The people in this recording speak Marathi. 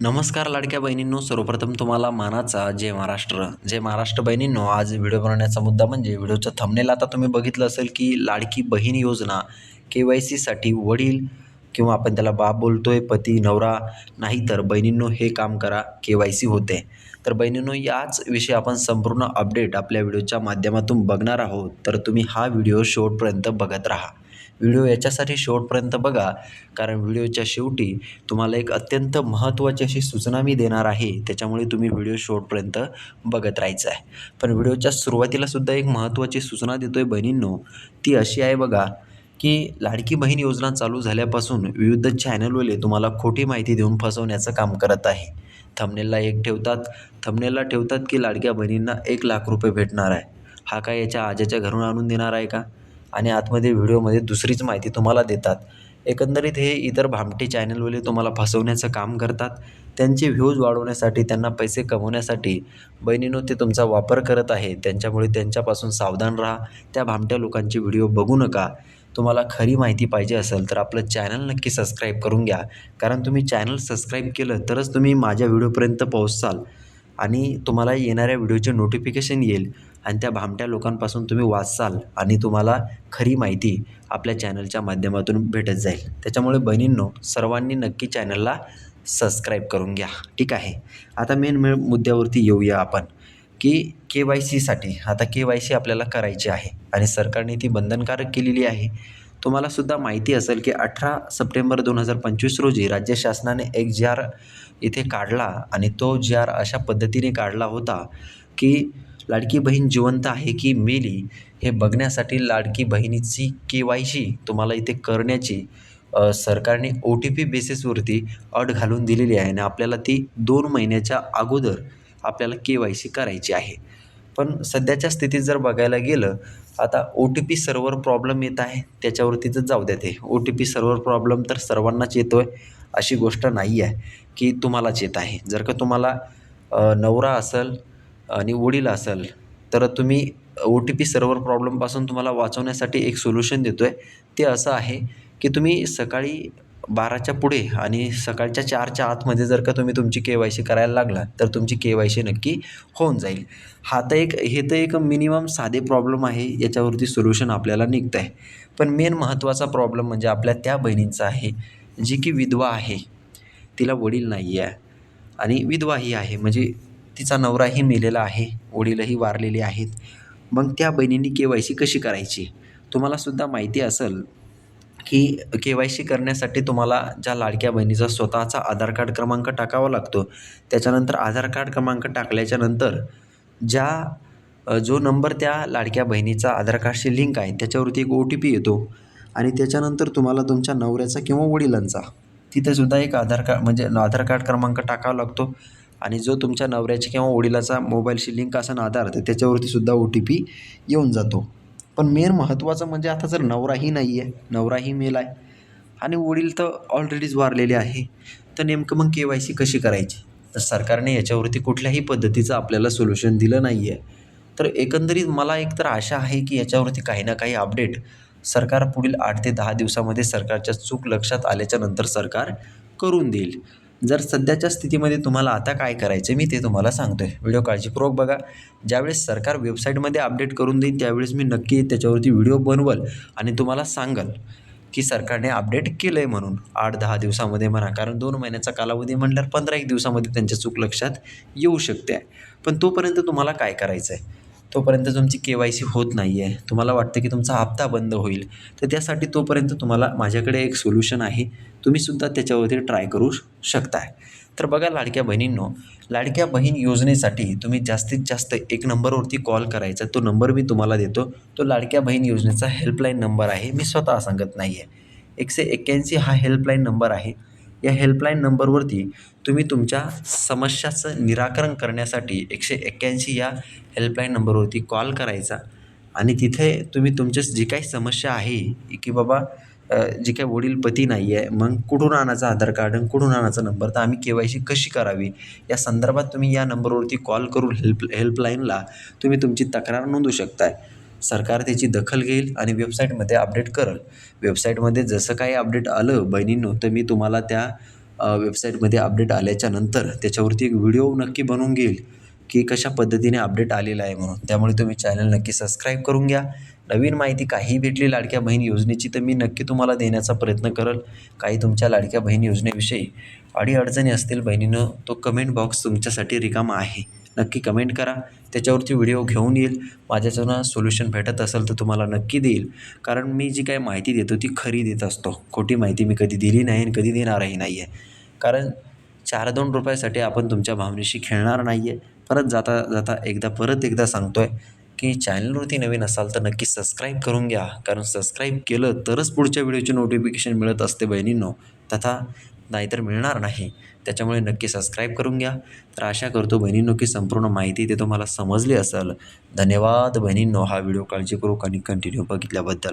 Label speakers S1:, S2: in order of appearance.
S1: नमस्कार लाडक्या बहिणींनो सर्वप्रथम तुम्हाला मानाचा जय महाराष्ट्र. जय महाराष्ट्र बहिणींनो आज व्हिडिओ बनवण्याचा मुद्दा म्हणजे व्हिडिओच्या थंबनेल आता तुम्ही बघितलं असेल की लाडकी बहीण योजना के वाय सीसाठी वडील किंवा आपण त्याला बाप बोलतोय पती नवरा नाही तर बहिणींनो हे काम करा के वाय सी होते. तर बहिणींनो याच विषयी आपण संपूर्ण अपडेट आपल्या व्हिडिओच्या माध्यमातून बघणार आहोत. तर तुम्ही हा व्हिडिओ शेवटपर्यंत बघत राहा. व्हिडिओ याच्यासाठी शेवटपर्यंत बघा. कारण व्हिडिओच्या शेवटी तुम्हाला एक अत्यंत महत्त्वाची अशी सूचना मी देणार आहे. त्याच्यामुळे तुम्ही व्हिडिओ शेवटपर्यंत बघत राहायचं आहे. पण व्हिडिओच्या सुरुवातीला सुद्धा एक महत्त्वाची सूचना देतो आहे बहिणींनो. ती अशी आहे बघा की लाडकी बहीण योजना चालू झाल्यापासून विविध चॅनलवाले तुम्हाला खोटी माहिती देऊन फसवण्याचं काम करत आहे. थमनेलला एक ठेवतात. थमनेलला ठेवतात की लाडक्या बहिणींना एक लाख रुपये भेटणार आहे. हा काय याच्या आजाच्या घरून आणून देणार आहे का? आणि आतमध्ये व्हिडिओमध्ये दुसरीच माहिती तुम्हाला देतात. एकंदरीत हे इतर भामटे चॅनलवाले तुम्हाला फसवण्याचं काम करतात. त्यांचे व्ह्यूज वाढवण्यासाठी त्यांना पैसे कमवण्यासाठी बहिणीनो ते तुमचा वापर करत आहे. त्यांच्यामुळे त्यांच्यापासून सावधान राहा. त्या भामट्या लोकांचे व्हिडिओ बघू नका. तुम्हाला खरी माहिती पाहिजे असेल तर आपलं चॅनल नक्की सबस्क्राईब करून घ्या. कारण तुम्ही चॅनल सबस्क्राईब केलं तरच तुम्ही माझ्या व्हिडिओपर्यंत पोहोचाल आणि तुम्हाला येणाऱ्या व्हिडिओचे नोटिफिकेशन येईल. आणि त्या भामट्या लोकांपासून तुम्ही वाचाल आणि तुम्हाला खरी माहिती आपल्या चॅनलच्या माध्यमातून भेटत जाईल. त्याच्यामुळे बहिणींनो सर्वांनी नक्की चॅनलला सबस्क्राईब करून घ्या. ठीक आहे? आता मेन मे मुद्द्यावरती येऊया आपण की के वाय सीसाठी आता के वाय सी आपल्याला करायची आहे आणि सरकारने ती बंधनकारक केलेली आहे. तुम्हाला सुद्धा माहिती असेल की अठरा सप्टेंबर दोन हजार पंचवीस रोजी राज्य शासनाने एक जी आर इथे काढला आणि तो जी आर अशा पद्धतीने काढला होता की लाडकी बहीण जिवंत आहे की मेली हे बघण्यासाठी लाडकी बहिणीची के वाय सी तुम्हाला इथे करण्याची सरकारने ओ टी पी बेसिसवरती अट घालून दिलेली आहे आणि आपल्याला ती दोन महिन्याच्या अगोदर आपल्याला के वाय सी करायची आहे. पण सध्याच्या स्थितीत जर बघायला गेलं आता O T P server problem येत आहे त्याच्यावरती तर जाऊ द्या ते. O T P server problem तर सर्वांनाच येतो आहे अशी गोष्ट नाही आहे की तुम्हालाच येत आहे. जर का तुम्हाला नवरा असेल आणि वडील असेल तर तुम्ही ओ टी पी सर्व्हर प्रॉब्लेमपासून तुम्हाला वाचवण्यासाठी एक सोल्युशन देतो आहे ते असं आहे की तुम्ही सकाळी बाराच्या पुढे आणि सकाळच्या चारच्या आतमध्ये जर का तुम्ही तुमची के वाय सी करायला लागला तर तुमची के वाय सी नक्की होऊन जाईल. हा तर एक हे तर एक मिनिमम साधे प्रॉब्लेम आहे याच्यावरती सोल्युशन आपल्याला निघतं आहे पण मेन महत्त्वाचा प्रॉब्लेम म्हणजे आपल्या त्या बहिणींचा आहे जी की विधवा आहे. तिला वडील नाही आहे आणि विधवाही आहे म्हणजे तिचा नवराही मेलेला आहे. वडीलही वारलेले आहेत. मग त्या बहिणींनी के वाय सी कशी करायची? तुम्हाला सुद्धा माहिती असेल की के वाय सी करण्यासाठी तुम्हाला ज्या लाडक्या बहिणीचा स्वतःचा आधार कार्ड क्रमांक टाकावा लागतो. त्याच्यानंतर आधार कार्ड क्रमांक टाकल्याच्या नंतर ज्या जो नंबर त्या लाडक्या बहिणीचा आधार कार्डशी लिंक आहे त्याच्यावरती एक ओ टी पी येतो. आणि त्याच्यानंतर तुम्हाला तुमच्या नवऱ्याचा किंवा वडिलांचा तिथेसुद्धा एक आधार कार्ड म्हणजे आधार कार्ड क्रमांक टाकावा लागतो. आणि जो तुमच्या नवऱ्याची किंवा वडिलाचा मोबाईलशी लिंक असा आधार तर त्याच्यावरती सुद्धा ओ टी पी येऊन जातो. पण मेन महत्त्वाचं म्हणजे आता जर नवराही नाही आहे नवराही मेला आहे आणि वडील तर ऑलरेडीच वारलेले आहे तर नेमकं मग के वाय सी कशी करायची? तर सरकारने याच्यावरती कुठल्याही पद्धतीचं आपल्याला सोल्युशन दिलं नाही आहे तर एकंदरीत मला एक तर आशा आहे की याच्यावरती काही ना काही अपडेट सरकार पुढील आठ ते दहा दिवसामध्ये सरकारच्या चूक लक्षात आल्याच्यानंतर सरकार करून देईल. जर सध्याच्या स्थितीमध्ये तुम्हाला आता काय करायचं मी ते तुम्हाला सांगतोय. व्हिडिओ काळजीपूर्वक बघा. ज्यावेळेस सरकार वेबसाईटमध्ये अपडेट करून देईल त्यावेळेस मी नक्की त्याच्यावरती व्हिडिओ बनवल आणि तुम्हाला सांगल की सरकारने अपडेट केलं आहे म्हणून. आठ दहा दिवसामध्ये म्हणा कारण दोन महिन्याचा कालावधी म्हटल्यावर पंधरा एक दिवसामध्ये त्यांच्या चूक लक्षात येऊ शकते. पण तोपर्यंत तुम्हाला काय करायचं आहे तोपर्यंत तुमची के वाय सी होत नाही आहे तुम्हाला वाटतं की तुमचा हप्ता बंद होईल. तर त्यासाठी तोपर्यंत तुम्हाला माझ्याकडे एक सोल्युशन आहे. तुम्हीसुद्धा त्याच्यावरती ट्राय करू शकताय. तर बघा लाडक्या बहिणींनो लाडक्या बहीण योजनेसाठी तुम्ही जास्तीत जास्त एक नंबरवरती कॉल करायचा. तो नंबर मी तुम्हाला देतो. तो लाडक्या बहीण योजनेचा हेल्पलाईन नंबर आहे. मी स्वतः सांगत नाही आहे एकशे एक्क्याऐंशी हा हेल्पलाईन नंबर आहे. या हेल्पलाईन नंबरवरती तुम्ही तुमच्या समस्याचं निराकरण करण्यासाठी एकशे एक्क्याऐंशी या हेल्पलाईन नंबरवरती कॉल करायचा. आणि तिथे तुम्ही तुमच्या जी काही समस्या आहे की बाबा जी काही वडील पती नाही आहे मग कुठून आणायचं आधार कार्ड आणि कुठून आणायचा नंबर तर आम्ही के वाय सी कशी करावी? या संदर्भात तुम्ही या नंबरवरती कॉल करून हेल्प हेल्पलाईनला तुम्ही तुमची तक्रार नोंदवू शकताय. सरकार त्याची दखल घेईल आणि वेबसाईटमध्ये अपडेट करेल. वेबसाईटमध्ये जसं काही अपडेट आलं बहिणींनो तर मी तुम्हाला त्या वेबसाईटमध्ये अपडेट आल्याच्यानंतर त्याच्यावरती एक व्हिडिओ नक्की बनवून घेईल की कशा पद्धतीने अपडेट आलेला आहे म्हणून. त्यामुळे तुम्ही चॅनल नक्की सबस्क्राईब करून घ्या. नवीन माहिती काही भेटली लाडक्या बहीण योजनेची तर मी नक्की तुम्हाला देण्याचा प्रयत्न करेल काही तुमच्या लाडक्या बहीण योजनेविषयी. अडीअडचणी असतील बहिणीनं तो कमेंट बॉक्स तुमच्यासाठी रिकामा आहे. नक्की कमेंट करा. त्याच्यावरती व्हिडिओ घेऊन येईल. माझ्याच्यानं सोल्युशन भेटत असेल तर तुम्हाला नक्की देईल. कारण मी जी काही माहिती देतो ती खरी देत असतो. खोटी माहिती मी कधी दिली नाही आणि कधी देणारही नाही आहे. कारण चार दोन रुपयासाठी आपण तुमच्या भावनेशी खेळणार नाही आहे परत जाता जाता एकदा परत एकदा सांगतो आहे की चॅनलवरती नवीन असाल तर नक्की सबस्क्राईब करून घ्या. कारण सबस्क्राईब केलं तरच पुढच्या व्हिडिओची नोटिफिकेशन मिळत असते बहिणींनो. तथा नाहीतर मिळणार नाही. त्याच्यामुळे नक्की सबस्क्राईब करून घ्या. तर आशा करतो बहिणींनो की संपूर्ण माहिती ते तुम्हाला समजली असेल. धन्यवाद बहिणींनो. हा व्हिडिओ काळजी करू आणि कंटिन्यू बघितल्याबद्दल.